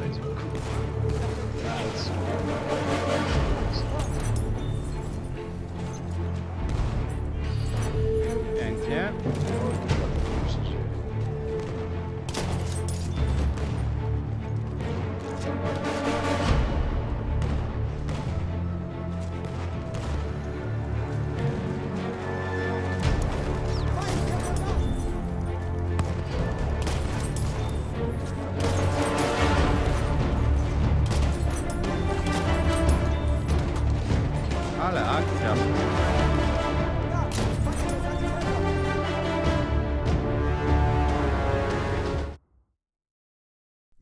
sites cool.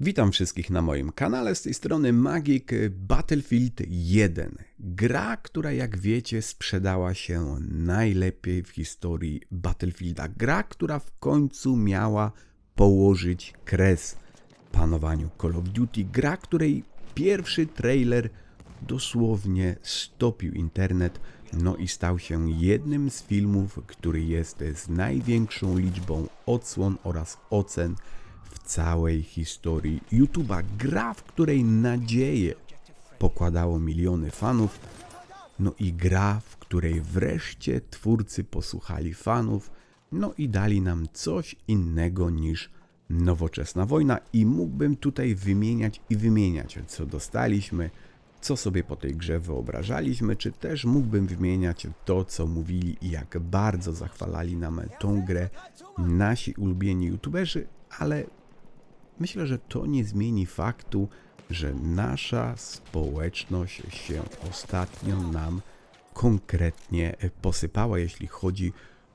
Witam wszystkich na moim kanale, z tej strony Magik Battlefield 1. Gra, która jak wiecie sprzedała się najlepiej w historii Battlefielda. Gra, która w końcu miała położyć kres panowaniu Call of Duty. Gra, której pierwszy trailer dosłownie stopił internet, no i stał się jednym z filmów, który jest z największą liczbą odsłon oraz ocen całej historii YouTube'a. Gra, w której nadzieję pokładało miliony fanów, no i gra, w której wreszcie twórcy posłuchali fanów, no i dali nam coś innego niż nowoczesna wojna. I mógłbym tutaj wymieniać i wymieniać, co dostaliśmy, co sobie po tej grze wyobrażaliśmy, czy też mógłbym wymieniać to, co mówili i jak bardzo zachwalali nam tą grę nasi ulubieni youtuberzy, ale myślę, że to nie zmieni faktu, że nasza społeczność się ostatnio nam konkretnie posypała, jeśli chodzi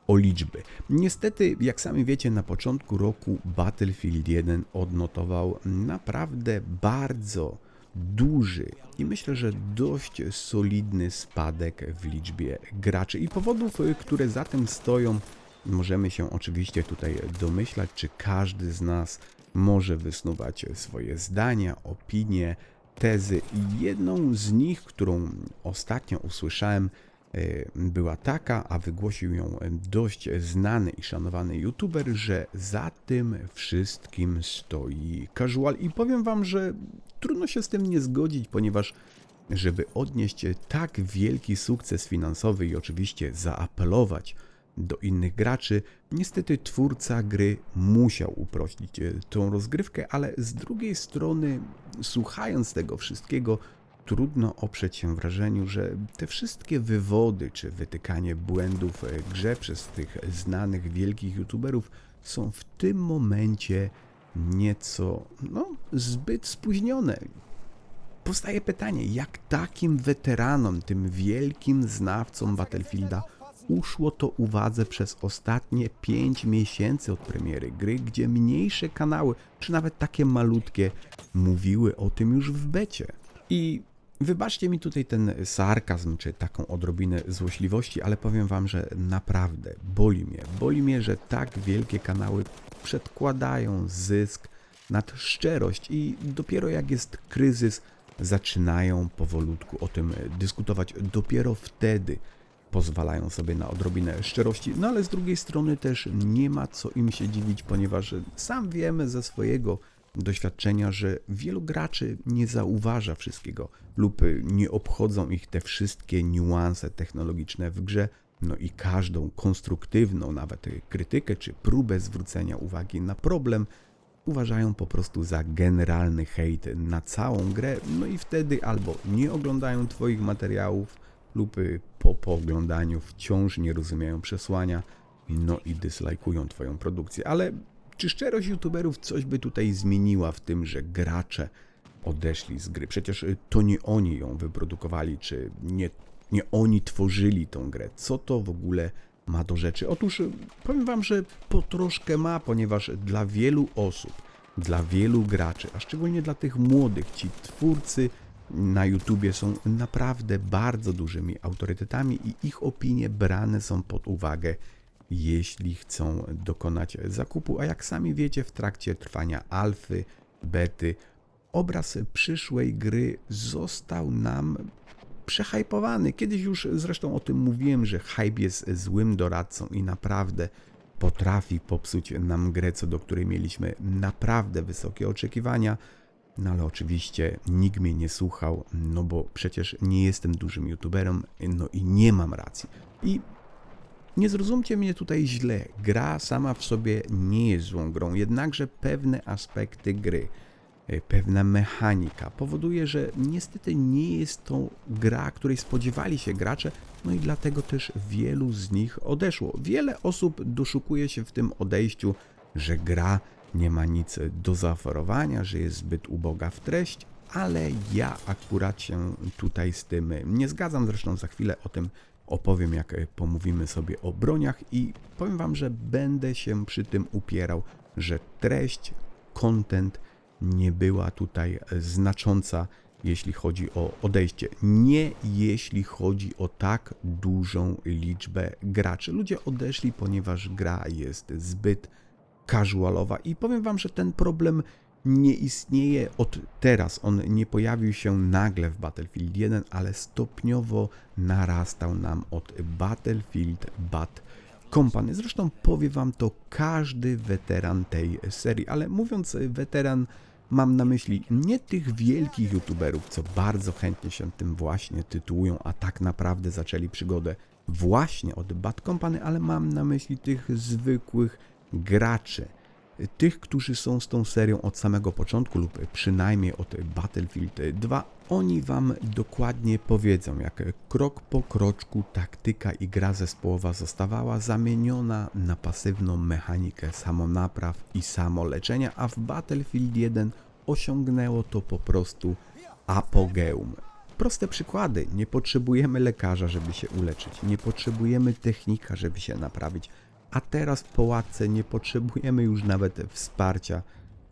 o liczby. Niestety, jak sami wiecie, na początku roku Battlefield 1 odnotował naprawdę bardzo duży i myślę, że dość solidny spadek w liczbie graczy. I powodów, które za tym stoją, możemy się oczywiście tutaj domyślać, czy każdy z nas może wysnuwać swoje zdania, opinie, tezy. I jedną z nich, którą ostatnio usłyszałem, y, była taka, a wygłosił ją dość znany i szanowany youtuber, że za tym wszystkim stoi casual. I powiem wam, że trudno się z tym nie zgodzić, ponieważ żeby odnieść tak wielki sukces finansowy i oczywiście zaapelować do innych graczy, niestety twórca gry musiał uprościć e, tą rozgrywkę, ale z drugiej strony, słuchając tego wszystkiego, trudno oprzeć się wrażeniu, że te wszystkie wywody czy wytykanie błędów grze przez tych znanych wielkich youtuberów są w tym momencie nieco no, zbyt spóźnione. Powstaje pytanie, jak takim weteranom, tym wielkim znawcom Battlefielda uszło to uwadze przez ostatnie 5 miesięcy od premiery gry, gdzie mniejsze kanały, czy nawet takie malutkie, mówiły o tym już w becie. I wybaczcie mi tutaj ten sarkazm, czy taką odrobinę złośliwości, ale powiem wam, że naprawdę boli mnie. Boli mnie, że tak wielkie kanały przedkładają zysk nad szczerość i dopiero jak jest kryzys, zaczynają powolutku o tym dyskutować. Dopiero wtedy pozwalają sobie na odrobinę szczerości, no ale z drugiej strony też nie ma co im się dziwić, ponieważ sam wiemy ze swojego doświadczenia, że wielu graczy nie zauważa wszystkiego lub nie obchodzą ich te wszystkie niuanse technologiczne w grze, no i każdą konstruktywną nawet krytykę czy próbę zwrócenia uwagi na problem uważają po prostu za generalny hejt na całą grę, no i wtedy albo nie oglądają Twoich materiałów, lub y, po pooglądaniu wciąż nie rozumieją przesłania, no i dyslajkują Twoją produkcję. Ale czy szczerość youtuberów coś by tutaj zmieniła w tym, że gracze odeszli z gry? Przecież y, to nie oni ją wyprodukowali, czy nie, nie oni tworzyli tą grę. Co to w ogóle ma do rzeczy? Otóż y, powiem Wam, że po troszkę ma, ponieważ dla wielu osób, dla wielu graczy, a szczególnie dla tych młodych, ci twórcy na YouTubie są naprawdę bardzo dużymi autorytetami i ich opinie brane są pod uwagę, jeśli chcą dokonać zakupu. A jak sami wiecie, w trakcie trwania alfy, bety, obraz przyszłej gry został nam przehypowany. Kiedyś już zresztą o tym mówiłem, że hype jest złym doradcą i naprawdę potrafi popsuć nam grę, co do której mieliśmy naprawdę wysokie oczekiwania. No ale oczywiście nikt mnie nie słuchał, no bo przecież nie jestem dużym youtuberem, no i nie mam racji. I nie zrozumcie mnie tutaj źle. Gra sama w sobie nie jest złą grą, jednakże pewne aspekty gry, e, pewna mechanika powoduje, że niestety nie jest to gra, której spodziewali się gracze, no i dlatego też wielu z nich odeszło. Wiele osób doszukuje się w tym odejściu, że gra nie ma nic do zaoferowania, że jest zbyt uboga w treść, ale ja akurat się tutaj z tym nie zgadzam. Zresztą za chwilę o tym opowiem, jak pomówimy sobie o broniach i powiem Wam, że będę się przy tym upierał, że treść, content nie była tutaj znacząca, jeśli chodzi o odejście. Nie jeśli chodzi o tak dużą liczbę graczy. Ludzie odeszli, ponieważ gra jest zbyt casualowa i powiem Wam, że ten problem nie istnieje od teraz. On nie pojawił się nagle w Battlefield 1, ale stopniowo narastał nam od Battlefield Bad Company. Zresztą powie Wam to każdy weteran tej serii, ale mówiąc weteran, mam na myśli nie tych wielkich youtuberów, co bardzo chętnie się tym właśnie tytułują, a tak naprawdę zaczęli przygodę właśnie od Bad Company, ale mam na myśli tych zwykłych graczy tych, którzy są z tą serią od samego początku lub przynajmniej od Battlefield 2, oni Wam dokładnie powiedzą, jak krok po kroczku taktyka i gra zespołowa zostawała zamieniona na pasywną mechanikę samonapraw i samoleczenia, a w Battlefield 1 osiągnęło to po prostu apogeum. Proste przykłady. Nie potrzebujemy lekarza, żeby się uleczyć. Nie potrzebujemy technika, żeby się naprawić a teraz po łatce nie potrzebujemy już nawet wsparcia,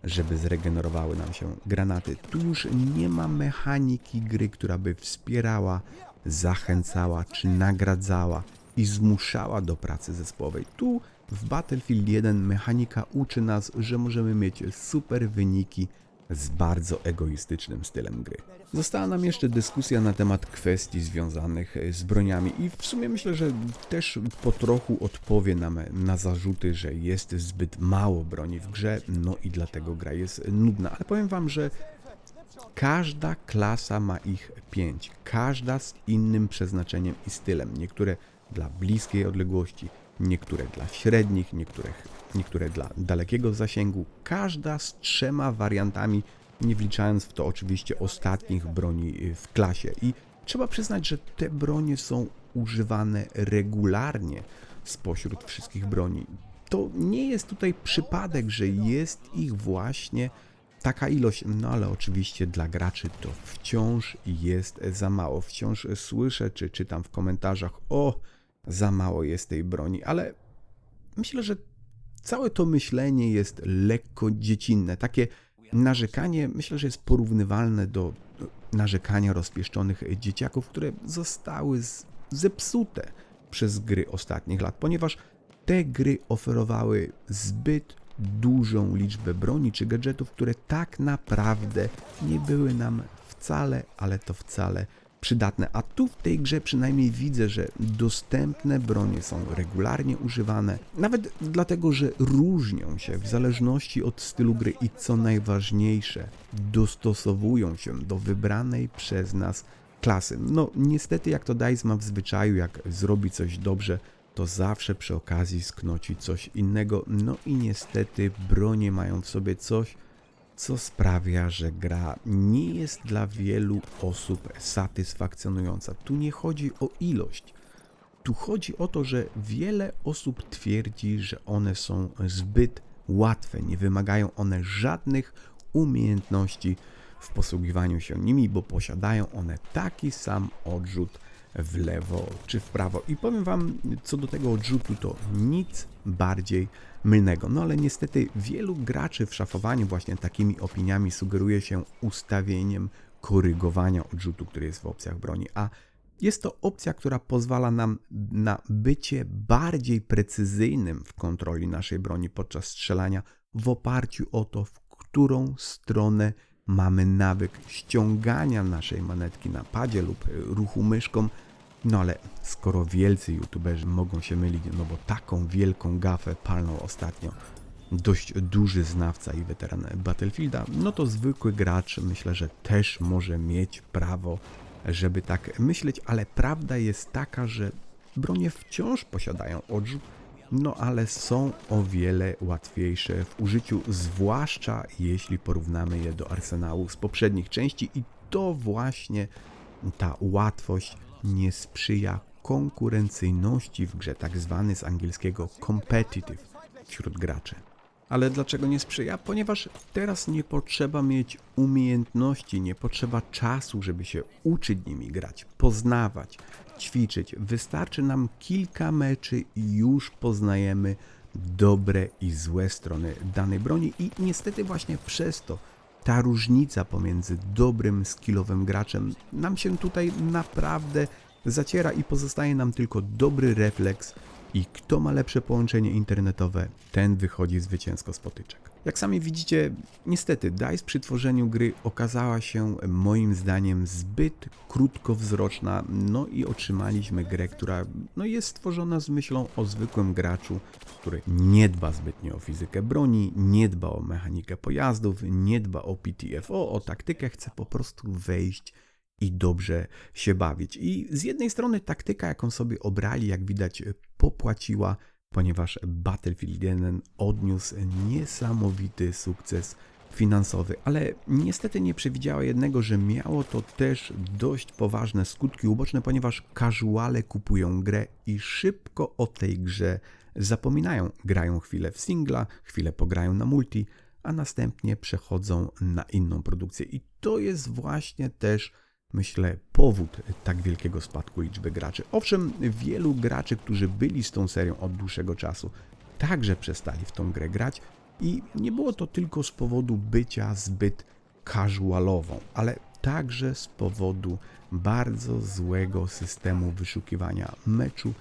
żeby zregenerowały nam się granaty. Tu już nie ma mechaniki gry, która by wspierała, zachęcała czy nagradzała i zmuszała do pracy zespołowej. Tu w Battlefield 1 mechanika uczy nas, że możemy mieć super wyniki z bardzo egoistycznym stylem gry. Została nam jeszcze dyskusja na temat kwestii związanych z broniami i w sumie myślę, że też po trochu odpowie nam na zarzuty, że jest zbyt mało broni w grze, no i dlatego gra jest nudna. Ale powiem wam, że każda klasa ma ich pięć, każda z innym przeznaczeniem i stylem. Niektóre dla bliskiej odległości, niektóre dla średnich, niektóre, niektóre dla dalekiego zasięgu. Każda z trzema wariantami nie wliczając w to oczywiście ostatnich broni y, w klasie. I trzeba przyznać, że te bronie są używane regularnie spośród wszystkich broni. To nie jest tutaj przypadek, że jest ich właśnie taka ilość, no ale oczywiście dla graczy to wciąż jest za mało. Wciąż słyszę czy czytam w komentarzach, o, za mało jest tej broni, ale myślę, że całe to myślenie jest lekko dziecinne, takie narzekanie myślę, że jest porównywalne do narzekania rozpieszczonych dzieciaków, które zostały zepsute przez gry ostatnich lat, ponieważ te gry oferowały zbyt dużą liczbę broni czy gadżetów, które tak naprawdę nie były nam wcale, ale to wcale przydatne. A tu w tej grze przynajmniej widzę, że dostępne bronie są regularnie używane, nawet dlatego, że różnią się w zależności od stylu gry i co najważniejsze, dostosowują się do wybranej przez nas klasy. No niestety jak to DICE ma w zwyczaju, jak zrobi coś dobrze, to zawsze przy okazji sknoci coś innego. No i niestety bronie mają w sobie coś, co sprawia, że gra nie jest dla wielu osób satysfakcjonująca. Tu nie chodzi o ilość. Tu chodzi o to, że wiele osób twierdzi, że one są zbyt łatwe, nie wymagają one żadnych umiejętności w posługiwaniu się nimi, bo posiadają one taki sam odrzut w lewo czy w prawo. I powiem Wam, co do tego odrzutu, to nic bardziej mylnego. No ale niestety wielu graczy w szafowaniu właśnie takimi opiniami sugeruje się ustawieniem korygowania odrzutu, który jest w opcjach broni, a jest to opcja, która pozwala nam na bycie bardziej precyzyjnym w kontroli naszej broni podczas strzelania w oparciu o to, w którą stronę mamy nawyk ściągania naszej manetki na padzie lub ruchu myszką. No ale skoro wielcy youtuberzy mogą się mylić, no bo taką wielką gafę palną ostatnio dość duży znawca i weteran Battlefielda, no to zwykły gracz myślę, że też może mieć prawo, żeby tak myśleć, ale prawda jest taka, że bronie wciąż posiadają odrzut, no ale są o wiele łatwiejsze w użyciu, zwłaszcza jeśli porównamy je do arsenału z poprzednich części i to właśnie ta łatwość nie sprzyja konkurencyjności w grze, tak zwany z angielskiego competitive wśród graczy. Ale dlaczego nie sprzyja? Ponieważ teraz nie potrzeba mieć umiejętności, nie potrzeba czasu, żeby się uczyć nimi grać, poznawać, ćwiczyć. Wystarczy nam kilka meczy i już poznajemy dobre i złe strony danej broni i niestety właśnie przez to ta różnica pomiędzy dobrym, skillowym graczem nam się tutaj naprawdę zaciera i pozostaje nam tylko dobry refleks i kto ma lepsze połączenie internetowe, ten wychodzi zwycięsko z potyczek. Jak sami widzicie, niestety DICE przy tworzeniu gry okazała się moim zdaniem zbyt krótkowzroczna, no i otrzymaliśmy grę, która no, jest stworzona z myślą o zwykłym graczu, który nie dba zbytnio o fizykę broni, nie dba o mechanikę pojazdów, nie dba o PTFO, o taktykę, chce po prostu wejść i dobrze się bawić. I z jednej strony taktyka, jaką sobie obrali, jak widać, popłaciła, ponieważ Battlefield 1 odniósł niesamowity sukces finansowy, ale niestety nie przewidziała jednego, że miało to też dość poważne skutki uboczne, ponieważ casuale kupują grę i szybko o tej grze zapominają. Grają chwilę w singla, chwilę pograją na multi, a następnie przechodzą na inną produkcję. I to jest właśnie też myślę, powód tak wielkiego spadku liczby graczy. Owszem, wielu graczy, którzy byli z tą serią od dłuższego czasu, także przestali w tą grę grać i nie było to tylko z powodu bycia zbyt casualową, ale także z powodu bardzo złego systemu wyszukiwania meczu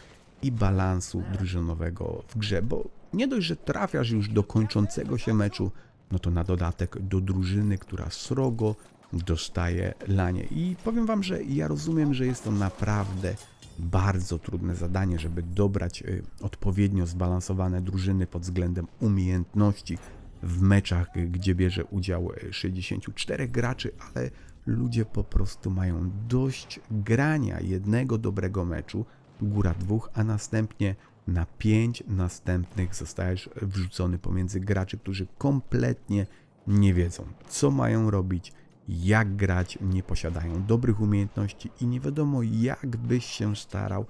i balansu drużynowego w grze, bo nie dość, że trafiasz już do kończącego się meczu, no to na dodatek do drużyny, która srogo dostaje lanie. I powiem Wam, że ja rozumiem, że jest to naprawdę bardzo trudne zadanie, żeby dobrać y, odpowiednio zbalansowane drużyny pod względem umiejętności w meczach, y, gdzie bierze udział y, 64 graczy, ale ludzie po prostu mają dość grania jednego dobrego meczu, góra dwóch, a następnie na pięć następnych zostajesz wrzucony pomiędzy graczy, którzy kompletnie nie wiedzą, co mają robić, jak grać, nie posiadają dobrych umiejętności i nie wiadomo jak byś się starał,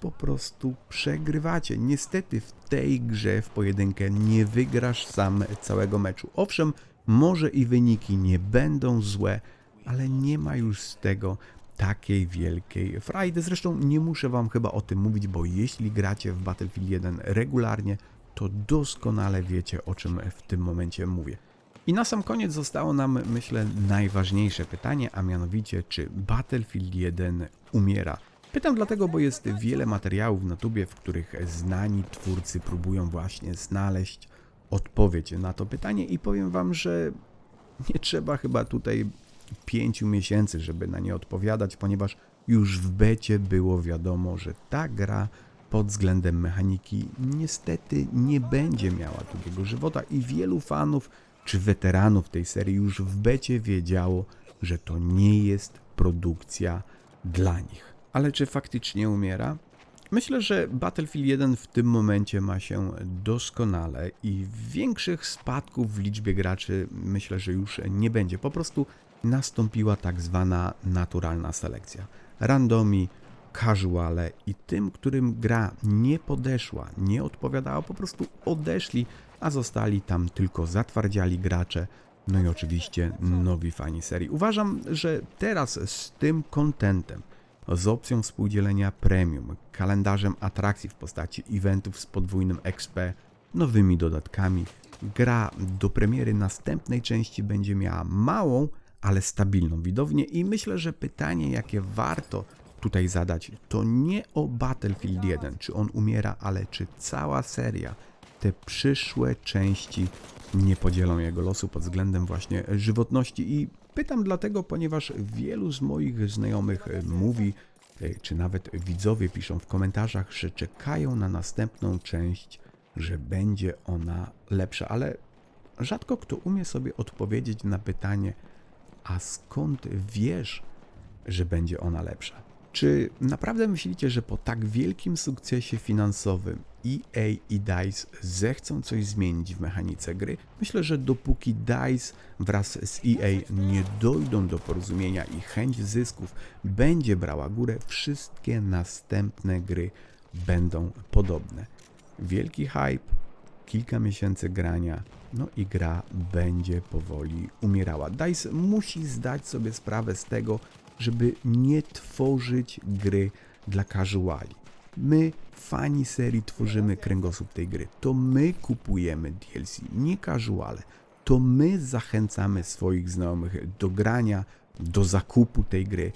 po prostu przegrywacie. Niestety w tej grze w pojedynkę nie wygrasz sam całego meczu. Owszem, może i wyniki nie będą złe, ale nie ma już z tego takiej wielkiej frajdy. Zresztą nie muszę wam chyba o tym mówić, bo jeśli gracie w Battlefield 1 regularnie, to doskonale wiecie o czym w tym momencie mówię. I na sam koniec zostało nam, myślę, najważniejsze pytanie, a mianowicie, czy Battlefield 1 umiera? Pytam dlatego, bo jest wiele materiałów na tubie, w których znani twórcy próbują właśnie znaleźć odpowiedź na to pytanie i powiem wam, że nie trzeba chyba tutaj pięciu miesięcy, żeby na nie odpowiadać, ponieważ już w becie było wiadomo, że ta gra pod względem mechaniki niestety nie będzie miała długiego żywota i wielu fanów czy weteranów tej serii już w becie wiedziało, że to nie jest produkcja dla nich. Ale czy faktycznie umiera? Myślę, że Battlefield 1 w tym momencie ma się doskonale i większych spadków w liczbie graczy myślę, że już nie będzie. Po prostu nastąpiła tak zwana naturalna selekcja. Randomi, casuale i tym, którym gra nie podeszła, nie odpowiadała, po prostu odeszli a zostali tam tylko zatwardziali gracze, no i oczywiście nowi fani serii. Uważam, że teraz z tym kontentem, z opcją współdzielenia premium, kalendarzem atrakcji w postaci eventów z podwójnym XP, nowymi dodatkami, gra do premiery następnej części będzie miała małą, ale stabilną widownię i myślę, że pytanie, jakie warto tutaj zadać, to nie o Battlefield 1, czy on umiera, ale czy cała seria te przyszłe części nie podzielą jego losu pod względem właśnie żywotności. I pytam dlatego, ponieważ wielu z moich znajomych mówi, e, czy nawet widzowie piszą w komentarzach, że czekają na następną część że będzie ona lepsza, ale rzadko kto umie sobie odpowiedzieć na pytanie, a skąd wiesz, że będzie ona lepsza? Czy naprawdę myślicie, że po tak wielkim sukcesie finansowym EA i DICE zechcą coś zmienić w mechanice gry? Myślę, że dopóki DICE wraz z EA nie dojdą do porozumienia i chęć zysków będzie brała górę, wszystkie następne gry będą podobne. Wielki hype, kilka miesięcy grania, no i gra będzie powoli umierała. DICE musi zdać sobie sprawę z tego, żeby nie tworzyć gry dla casuali. My, fani serii, tworzymy kręgosłup tej gry. To my kupujemy DLC, nie casuale. To my zachęcamy swoich znajomych do grania, do zakupu tej gry.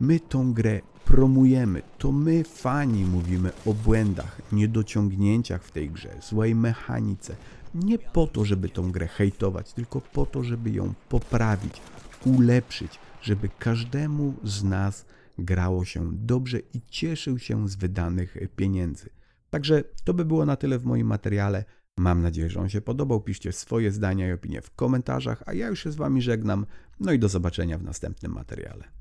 My tą grę promujemy. To my, fani, mówimy o błędach, niedociągnięciach w tej grze, złej mechanice. Nie po to, żeby tą grę hejtować, tylko po to, żeby ją poprawić, ulepszyć, żeby każdemu z nas grało się dobrze i cieszył się z wydanych pieniędzy. Także to by było na tyle w moim materiale. Mam nadzieję, że on się podobał. Piszcie swoje zdania i opinie w komentarzach, a ja już się z Wami żegnam. No i do zobaczenia w następnym materiale.